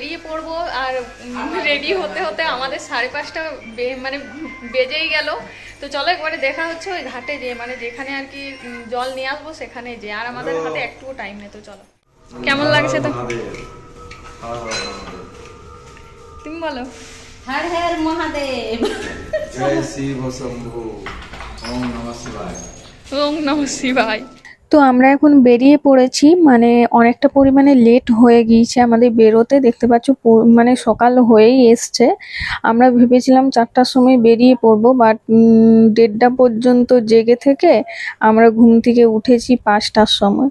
বেরিয়ে পড়ব আর রেডি হতে হতে আমাদের সাড়ে পাঁচটা মানে বেজেই গেল। তো চলো একবারে দেখা হচ্ছে ওই ঘাটে যে মানে যেখানে আর কি জল নিয়ে আসব সেখানে যে আর আমাদের হাতে একটুও টাইম নেই তো চলো। কেমন লাগছে তো? তুমি বলো। হর হর মহাদেব। জয় শিব শম্ভু। ওম নমঃ শিবায়। ওম নমঃ শিবায়। তো আমরা এখন বেরিয়ে পড়েছি মানে অনেকটা পরিমাণে লেট হয়ে গিয়েছে আমাদের বেরোতে দেখতে পাচ্ছ মানে সকাল হয়েই এসছে। আমরা ভেবেছিলাম চারটার সময় বেরিয়ে পড়ব বাট দেড়টা পর্যন্ত জেগে থেকে আমরা ঘুম থেকে উঠেছি পাঁচটার সময়।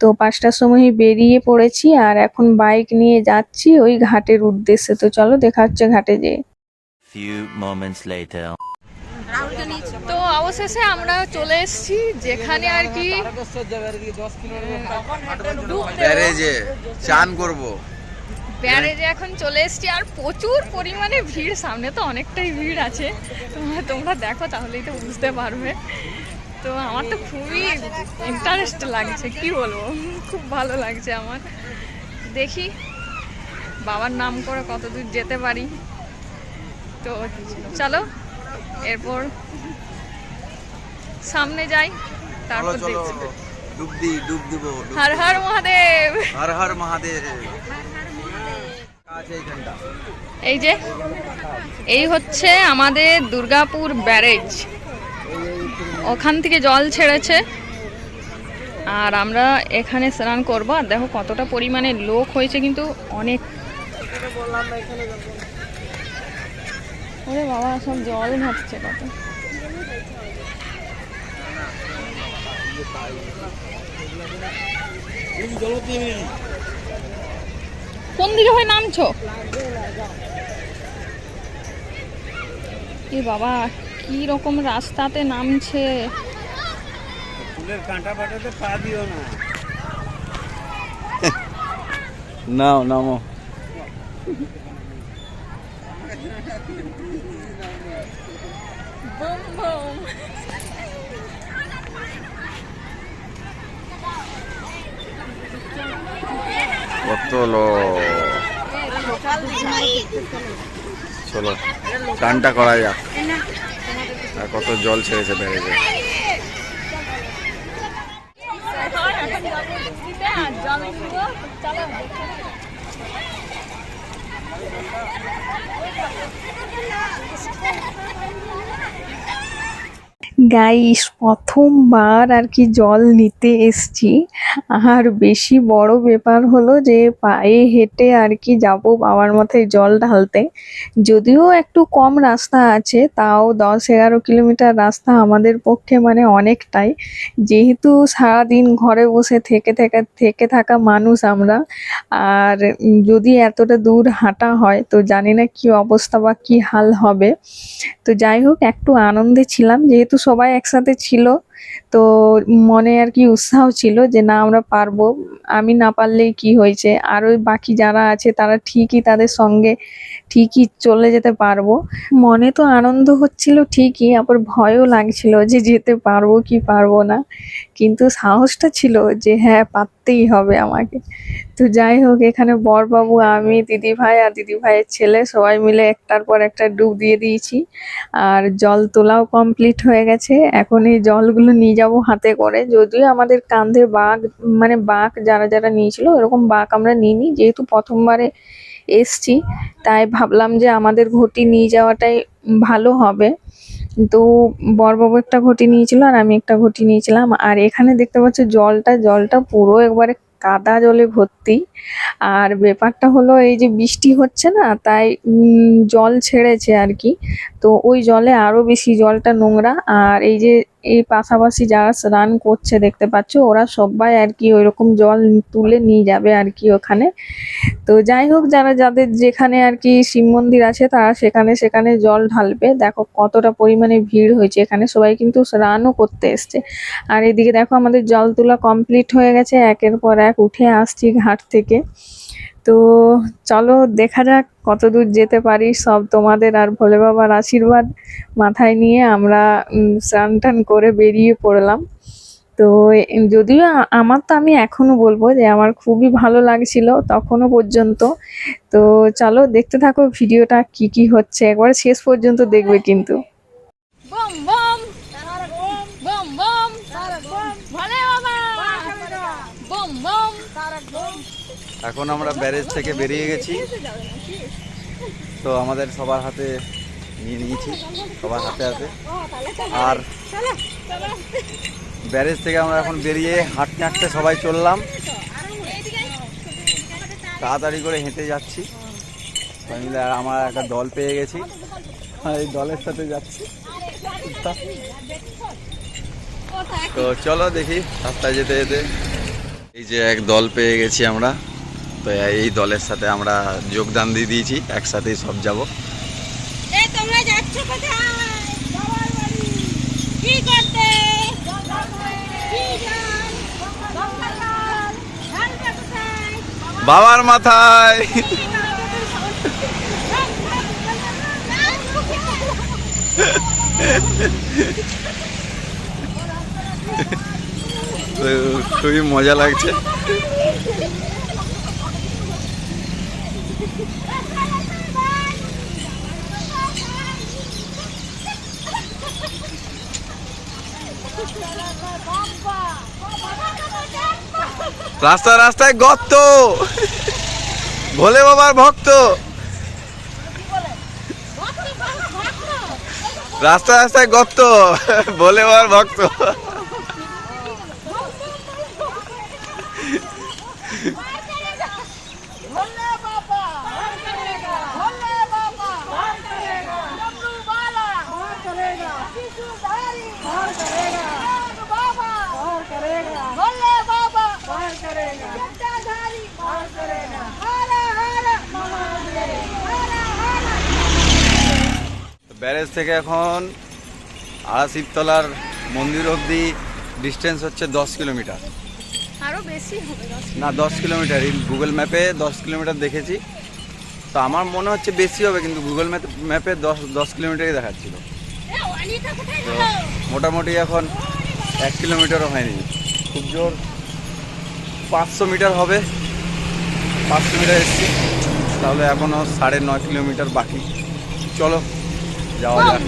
তো পাঁচটার সময় বেরিয়ে পড়েছি আর এখন বাইক নিয়ে যাচ্ছি ওই ঘাটের উদ্দেশ্যে। তো চলো দেখা হচ্ছে ঘাটে যেয়ে। Few moments later. তো অবশেষে আমরা চলে এসেছি যেখানে আর কি ব্যারেজে চান করব। ব্যারেজে এখন চলে এসেছি আর প্রচুর পরিমাণে ভিড় সামনে তো অনেকটাই ভিড় আছে। তোমরা তোমরা দেখো তাহলেই তো বুঝতে পারবে। তো আমার তো খুবই ইন্টারেস্ট লাগছে কি বলব? খুব ভালো লাগছে আমার। দেখি বাবার নাম করে কত দূর যেতে পারি। তো চলো এরপর সামনে যাই তারপর চলো দেখছি। ডুব দি ডুব দিব হর হর মহাদেব। হর হর মহাদেব। এই যে এই হচ্ছে আমাদের দুর্গাপুর ব্যারেজ। ওখান থেকে জল ছেড়েছে। আর আমরা এখানে স্নান করব। আর দেখো কতটা পরিমাণে লোক হয়েছে কিন্তু অনেক। ওরে বাবা সব জল ভাসছে কত। কোন দিকে হয়ে নামছো? এ বাবা কি রকম রাস্তাতে নামছে? নাও নামো। Boom boom. কত লোক চলো চানটা করা যাক। আর কত জল ছেড়েছে ব্যারেজে। গাইস, প্রথমবার আর কি জল নিতে এসছি। আর বেশি বড় ব্যাপার হলো যে পায়ে হেঁটে আর কি যাব বাবার মাথায় জল ঢালতে। যদিও একটু কম রাস্তা আছে, তাও দশ এগারো কিলোমিটার রাস্তা আমাদের পক্ষে মানে অনেকটাই। যেহেতু সারাদিন ঘরে বসে থেকে থেকে থেকে থাকা মানুষ আমরা, আর যদি এতটা দূর হাঁটা হয়, তো জানি না কি অবস্থা বা কি হাল হবে। তো যাই হোক, একটু আনন্দে ছিলাম, যেহেতু সবাই একসাথে ছিল। তো মনে আর কি উৎসাহ ছিল যে না, আমরা পারব। আমি না পারলেই কি হয়েছে? আর ওই বাকি যারা আছে, তারা ঠিকই তাদের সঙ্গে ঠিকই চলে যেতে পারব। মনে তো আনন্দ হচ্ছিল ঠিকই, আবার ভয়ও লাগছিল যে যেতে পারব কি পারব না। কিন্তু সাহসটা ছিল যে হ্যাঁ পারতেই হবে আমাকে। তো যাই হোক, এখানে বরবাবু, আমি দিদি ভাই আর দিদি ভাইয়ের ছেলে সবাই মিলে একটার পর একটা ডুব দিয়ে দিয়েছি। আর জল তোলাও কমপ্লিট হয়ে গেছে। এখন এই জলগুলো নিয়ে যাব হাতে করে। যদিও আমাদের কাঁধে বাঘ মানে বাঘ যারা যারা নিয়েছিল এরকম বাঘ আমরা নিইনি। যেহেতু প্রথমবারে এসছি, তাই ভাবলাম যে আমাদের ঘটি নিয়ে যাওয়াটাই ভালো হবে। তো বরবাবু একটা ঘটি নিয়েছিল আর আমি একটা ঘটি নিয়েছিলাম। আর এখানে দেখতে পাচ্ছ জলটা জলটা পুরো একবারে কাদা জলে ভর্তি। আর ব্যাপারটা হলো এই যে বৃষ্টি হচ্ছে না, তাই জল ছেড়েছে আর কি। তো ওই জলে আরও বেশি জলটা নোংরা। আর এই যে এই পাশাপাশি যারা স্নান করছে দেখতে পাচ্ছ, ওরা সবাই আর কি ওইরকম জল তুলে নিয়ে যাবে আর কি ওখানে। তো যাই হোক, যারা যাদের যেখানে আর কি শিব মন্দির আছে, তারা সেখানে সেখানে জল ঢালবে। দেখো কতটা পরিমাণে ভিড় হয়েছে এখানে। সবাই কিন্তু স্নানও করতে এসছে। আর এদিকে দেখো আমাদের জল তোলা কমপ্লিট হয়ে গেছে। একের পর এক উঠে আসছি ঘাট থেকে। তো চলো, দেখা যাক কত দূর যেতে পারি। সব তোমাদের আর ভোলে বাবার আশীর্বাদ মাথায় নিয়ে আমরা স্নান টান করে বেরিয়ে পড়লাম। তো যদিও আমার তো আমি এখনও বলব যে আমার খুবই ভালো লাগছিল তখনও পর্যন্ত। তো চলো, দেখতে থাকো ভিডিওটা কি কি হচ্ছে। একবার শেষ পর্যন্ত দেখবে কিন্তু। এখন আমরা ব্যারেজ থেকে বেরিয়ে গেছি। তো আমাদের সবার হাতে নিয়ে নিয়েছি, সবার হাতে হাতে আর ব্যারেজ থেকে আমরা এখন বেরিয়ে হাঁটতে হাঁটতে সবাই চললাম। তাড়াতাড়ি করে হেঁটে যাচ্ছি। মিলে আর আমার একটা দল পেয়ে গেছি। এই দলের সাথে যাচ্ছি। তো চলো দেখি রাস্তায় যেতে যেতে। এই যে এক দল পেয়ে গেছি আমরা। তো এই দলের সাথে আমরা যোগদান দিয়ে দিয়েছি একসাথেই সব যাব? বাবার মাথায়। খুবই মজা লাগছে? রাস্তা রাস্তায় গর্ত। ভোলে বাবার ভক্ত। রাস্তা রাস্তায় গর্ত। ভোলে বাবার ভক্ত ভোলে বাবা ভয় করেগা ভোলে বাবা ভয় করেগা ডমরু वाला ভয় করেগা শিশুধারী ভয় করেগা বাবা ভয় করেগা ভোলে বাবা ভয় করেগা জটাধারী ভয় করেগা হর হর মহাদেব হর হর ব্যারেজ থেকে এখন আড়াশিবতলার মন্দির অবধি ডিস্টেন্স হচ্ছে দশ কিলোমিটার। আরও বেশি হবে না দশ কিলোমিটার। গুগল ম্যাপে দশ কিলোমিটার দেখেছি। তো আমার মনে হচ্ছে বেশি হবে কিন্তু গুগল ম্যাপ ম্যাপে দশ দশ কিলোমিটারই দেখাচ্ছিল। তো মোটামুটি এখন এক কিলোমিটারও হয়নি। খুব জোর পাঁচশো মিটার হবে। পাঁচশো মিটার এসছি। তাহলে এখনও সাড়ে নয় কিলোমিটার বাকি। চলো। যাওয়া যাক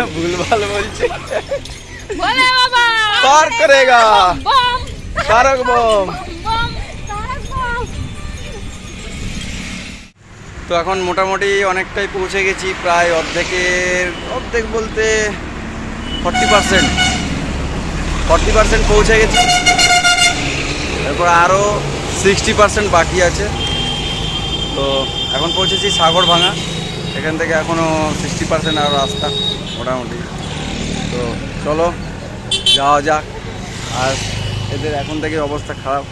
ভুলভাল বলছে। পার করেগা বম তারক বম তো এখন মোটামুটি অনেকটাই পৌঁছে গেছি প্রায় অর্ধেকের অর্ধেক বলতে ফর্টি পার্সেন্ট ফর্টি পার্সেন্ট পৌঁছে গেছি। এরপর আরও সিক্সটি পার্সেন্ট বাকি আছে। তো এখন পৌঁছেছি সাগর ভাঙা এখান থেকে এখনও সিক্সটি পার্সেন্ট আরও রাস্তা মোটামুটি। তো চলো যাওয়া যাক। আর এদের এখন থেকে অবস্থা খারাপ।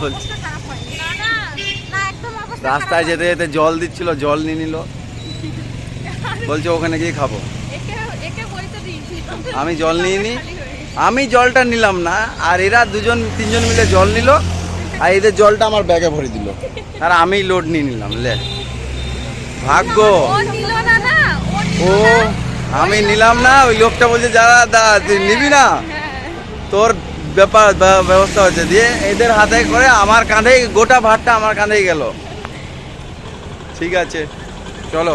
বলছি। রাস্তায় যেতে যেতে জল দিচ্ছিল জল নিয়ে নিল। বলছে ওখানে গিয়ে খাব। আমি জল নিয়ে নি আমি জলটা নিলাম না আর এরা দুজন তিনজন মিলে জল নিল আর এদের জলটা আমার ব্যাগে ভরে দিল। আর আমি লোড নিয়ে নিলাম লে। ভাগ্য। ও আমি নিলাম না ওই লোকটা বলছে যারা দা নিবি না। তোর ব্যাপার ব্যবস্থা হচ্ছে দিয়ে এদের হাতে করে আমার কাঁধেই গোটা ভাতটা আমার কাঁধেই গেল। ঠিক আছে চলো।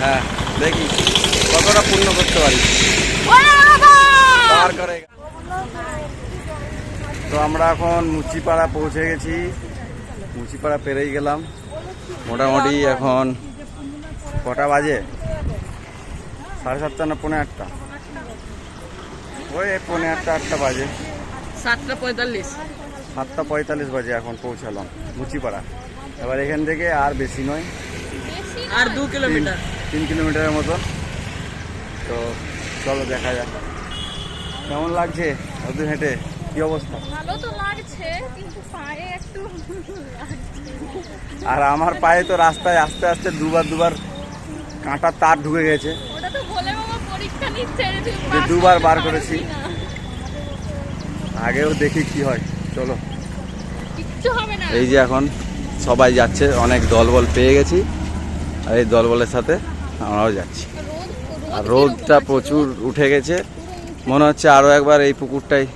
হ্যাঁ দেখি কতটা পূর্ণ করতে পারি। পার করে তো আমরা এখন মুচিপাড়া পৌঁছে গেছি। মুচিপাড়া পেরেই গেলাম। মোটামুটি এখন কটা বাজে? সাড়ে সাতটা না পৌনে আটটা? ওই পৌনে আটটা আটটা বাজে। সাতটা পঁয়তাল্লিশ। সাতটা পঁয়তাল্লিশ বাজে এখন পৌঁছালাম মুচিপাড়া। এবার এখান থেকে আর বেশি নয়। আর দু কিলোমিটার। তিন কিলোমিটারের মতন। তো চলো দেখা যাক। কেমন লাগছে অত হেঁটে? কি অবস্থা? ভালো তো লাগছে কিন্তু পায়ে একটু আর আমার পায়ে তো রাস্তায় আস্তে আস্তে দুবার দুবার কাঁটার তার ঢুকে গেছে। ওটা তো বলে বাবা পরীক্ষা নিচ্ছে যে দুবার বার করেছি। আগেও দেখি কি হয়। চলো। কিচ্ছু হবে না। এই যে এখন সবাই যাচ্ছে অনেক দলবল পেয়ে গেছি। আর এই দলবলের সাথে আমরাও যাচ্ছি। আর রোদটা প্রচুর উঠে গেছে। মনে হচ্ছে আরও একবার এই পুকুরটাই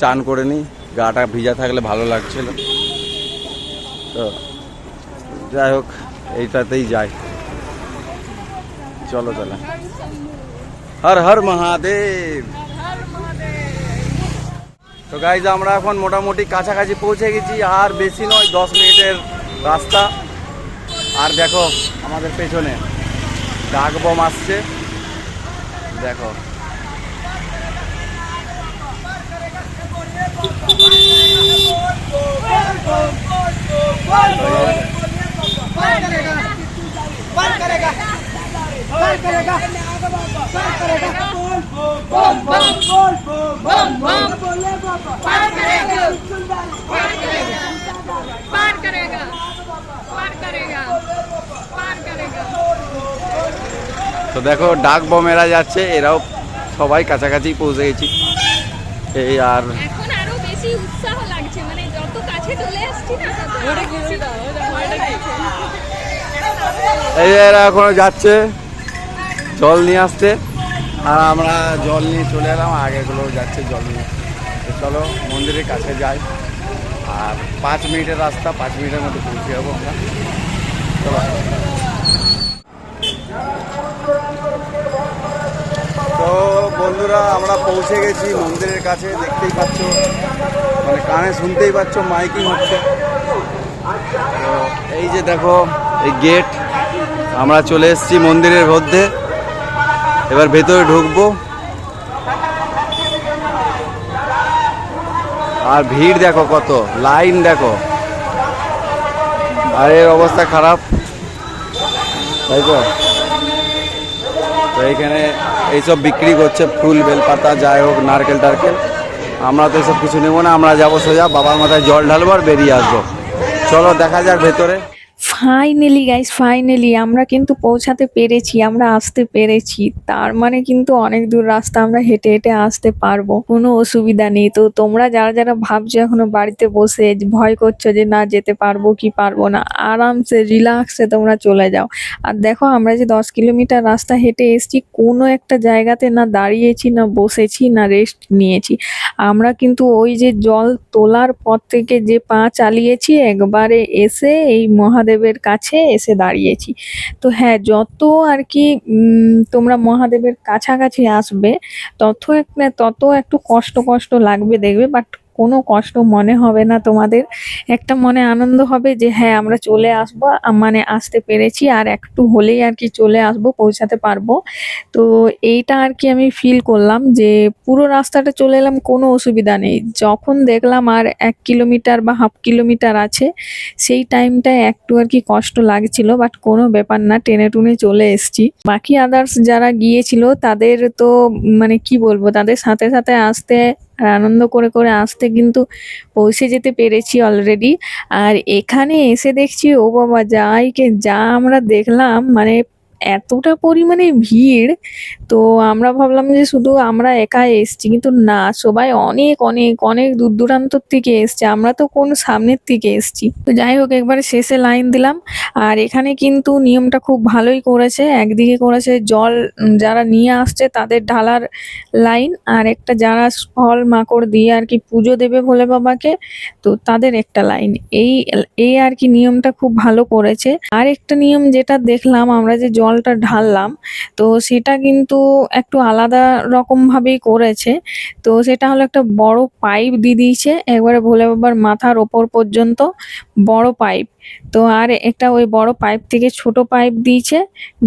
চান করে নিই। গাটা ভিজা থাকলে ভালো লাগছিল। তো যাই হোক, এইটাতেই যাই। চলো তাহলে। হর হর মহাদেব। তো গাইজ আমরা এখন মোটামুটি কাছাকাছি পৌঁছে গেছি। আর বেশি নয়, দশ মিনিটের রাস্তা। আর দেখো, আমাদের পেছনে ডাক বম আসছে। দেখো পার করেগা তো দেখো ডাক বমেরা যাচ্ছে এরাও সবাই কাছাকাছি পৌঁছে গেছি। এই আর এখন আরও বেশি উৎসাহ লাগছে মানে যত কাছে চলে আসছি না তত আরও বেশি ভয় লাগছে। এই এরা এখনও যাচ্ছে জল নিয়ে আসতে। আর আমরা জল নিয়ে চলে এলাম আগেগুলো যাচ্ছে জল নিয়ে। তো চলো মন্দিরের কাছে যাই। আর পাঁচ মিনিটের রাস্তা পাঁচ মিনিটের মধ্যে পৌঁছে যাব আমরা। চলো তো বন্ধুরা, আমরা পৌঁছে গেছি মন্দিরের কাছে, দেখতেই পাচ্ছ। মানে কানে শুনতেই পাচ্ছ মাইকিং হচ্ছে। এই যে দেখো, এই গেট, আমরা চলে এসেছি মন্দিরের মধ্যে। এবার ভেতরে ঢুকবো। আর ভিড় দেখো কত, লাইন দেখো। আর এর অবস্থা খারাপ। তাই তো? তো এইখানে এইসব বিক্রি করছে, ফুল, বেলপাতা, যাই হোক, নারকেল, টারকেল। আমরা তো এইসব কিছু নেব না, আমরা যাব সোজা, বাবার মাথায় জল ঢালবো আর বেরিয়ে আসব। চলো, দেখা যাক ভেতরে। ফাইনালি গাইস ফাইনালি আমরা কিন্তু পৌঁছাতে পেরেছি, আমরা আসতে পেরেছি। তার মানে কিন্তু অনেক দূর রাস্তা আমরা হেঁটে হেঁটে আসতে পারব, কোনো অসুবিধা নেই। তো তোমরা যারা যারা ভাবছ এখনও বাড়িতে বসে, ভয় করছ যে না যেতে পারব কি পারব না, আরামসে, রিল্যাক্সে তোমরা চলে যাও। আর দেখো, আমরা যে দশ কিলোমিটার রাস্তা হেঁটে এসেছি, কোনো একটা জায়গাতে না দাঁড়িয়েছি, না বসেছি, না রেস্ট নিয়েছি। আমরা কিন্তু ওই যে জল তোলার পর থেকে যে পা চালিয়েছি, একবারে এসে এই মহাদেবের কাছে এসে দাঁড়িয়েছি। তো হ্যাঁ যত আর কি তোমরা মহাদেবের কাছাকাছি আসবে, তত তত একটু কষ্ট কষ্ট লাগবে দেখবে বাট কোনো কষ্ট মনে হবে না তোমাদের। একটা মনে আনন্দ হবে যে হ্যাঁ আমরা চলে আসব মানে আসতে পেরেছি, আর একটু হলেই আর কি চলে আসব, পৌঁছাতে পারব। তো এইটা আর কি আমি ফিল করলাম যে, পুরো রাস্তাটা চলে এলাম, কোনো অসুবিধা নেই। যখন দেখলাম আর এক কিলোমিটার বা হাফ কিলোমিটার আছে, সেই টাইমটায় একটু আর কি কষ্ট লাগছিল বাট কোনো ব্যাপার না, টেনে টুনে চলে এসেছি। বাকি আদার্স যারা গিয়েছিল, তাদের তো মানে কি বলব, তাদের সাথে সাথে আসতে আর আনন্দ করে করে আসতে কিন্তু পৌঁছে যেতে পেরেছি অলরেডি আর এখানে এসে দেখছি, ও বাবা, যাই কে, যা আমরা দেখলাম মানে এতটা পরিমাণে ভিড়, তো আমরা ভাবলাম যে শুধু আমরা একাই এসছি, কিন্তু না, সবাই অনেক অনেক অনেক দূর দূরান্তর থেকে এসছে, আমরা তো কোন সামনের থেকে এসছি। তো যাই হোক, একবার শেষে লাইন দিলাম, আর এখানে কিন্তু নিয়মটা খুব ভালোই করেছে, একদিকে করেছে জল যারা নিয়ে আসছে তাদের ঢালার লাইন, আর একটা যারা ফল মাকড় দিয়ে আর কি পুজো দেবে ভোলে বাবাকে, তো তাদের একটা লাইন। এই এই আর কি নিয়মটা খুব ভালো করেছে। আর একটা নিয়ম যেটা দেখলাম আমরা যে জল জলটা ঢাললাম। তো সেটা কিন্তু একটু আলাদা রকমভাবেই করেছে। তো সেটা হলো একটা বড় পাইপ দিয়ে দিয়েছে। একবারে ভোলে বাবার মাথার ওপর পর্যন্ত বড় পাইপ। তো আর একটা ওই বড় পাইপ থেকে ছোট পাইপ দিয়েছে,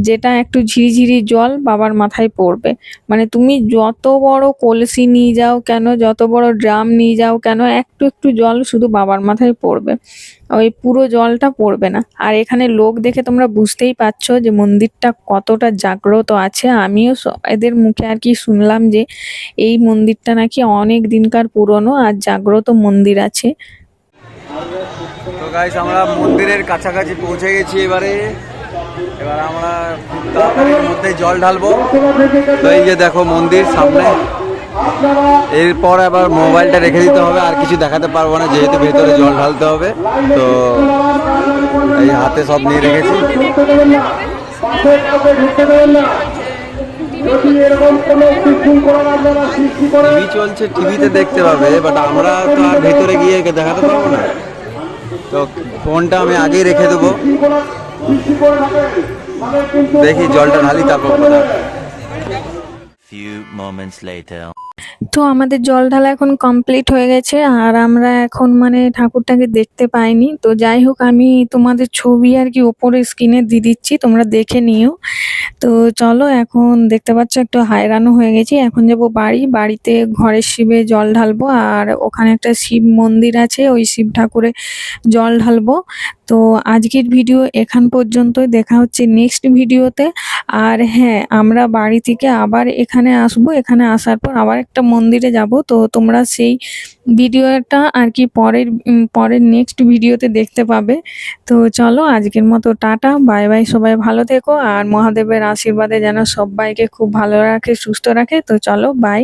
যেটা একটু ঝিরিঝিরি জল বাবার মাথায় পড়বে। মানে তুমি যত বড় কলসি নিয়ে যাও কেন, যত বড় ড্রাম নিয়ে যাও কেন, একটু একটু জল শুধু বাবার মাথায় পড়বে। ওই পুরো জলটা পড়বে না। আর এখানে লোক দেখে তোমরা বুঝতেই পারছ যে মন্দিরটা কতটা জাগ্রত আছে। আমিও এদের মুখে আর কি শুনলাম যে এই মন্দিরটা নাকি অনেক দিনকার পুরনো আর জাগ্রত মন্দির আছে। তো গাইস আমরা মন্দিরের কাছাকাছি পৌঁছে গেছি এবারে। এবার আমরা মধ্যে জল ঢালবো। তো এই যে দেখো মন্দির সামনে। এরপর আবার মোবাইলটা রেখে দিতে হবে, আর কিছু দেখাতে পারব না, যেহেতু ভেতরে জল ঢালতে হবে। তো এই হাতে সব নিয়ে রেখেছি। টিভি চলছে, টিভিতে দেখতে পাবে বাট আমরা তো আর ভেতরে গিয়ে দেখাতে পারব না। তো ফোনটা আমি আগেই রেখে দেবো। দেখি জলটা ঢালি, তারপর। Few moments later. তো আমাদের জল ঢালা এখন কমপ্লিট হয়ে গেছে, আর আমরা এখন মানে ঠাকুরটাকে দেখতে পাইনি। তো যাই হোক, আমি তোমাদের ছবি আর কি ওপরে স্ক্রিনে দিয়ে দিচ্ছি, তোমরা দেখে নিও। তো চলো, এখন দেখতে পাচ্ছ একটু হায়রানও হয়ে গেছি। এখন যাব বাড়ি, বাড়িতে ঘরের শিবে জল ঢালবো, আর ওখানে একটা শিব মন্দির আছে, ওই শিব ঠাকুরে জল ঢালবো। তো আজকের ভিডিও এখান পর্যন্তই। দেখা হচ্ছে নেক্সট ভিডিওতে। আর হ্যাঁ আমরা বাড়ি থেকে আবার এখানে আসব। এখানে আসার পর আবার একটা মন্দিরে যাব। তো তোমরা সেই ভিডিওটা আর কি পরের পরের নেক্সট ভিডিওতে দেখতে পাবে। তো চলো আজকের মতো টাটা। বাই বাই সবাই ভালো থেকো। আর মহাদেবের আশীর্বাদে যেন সবাইকে খুব ভালো রাখে, সুস্থ রাখে। তো চলো বাই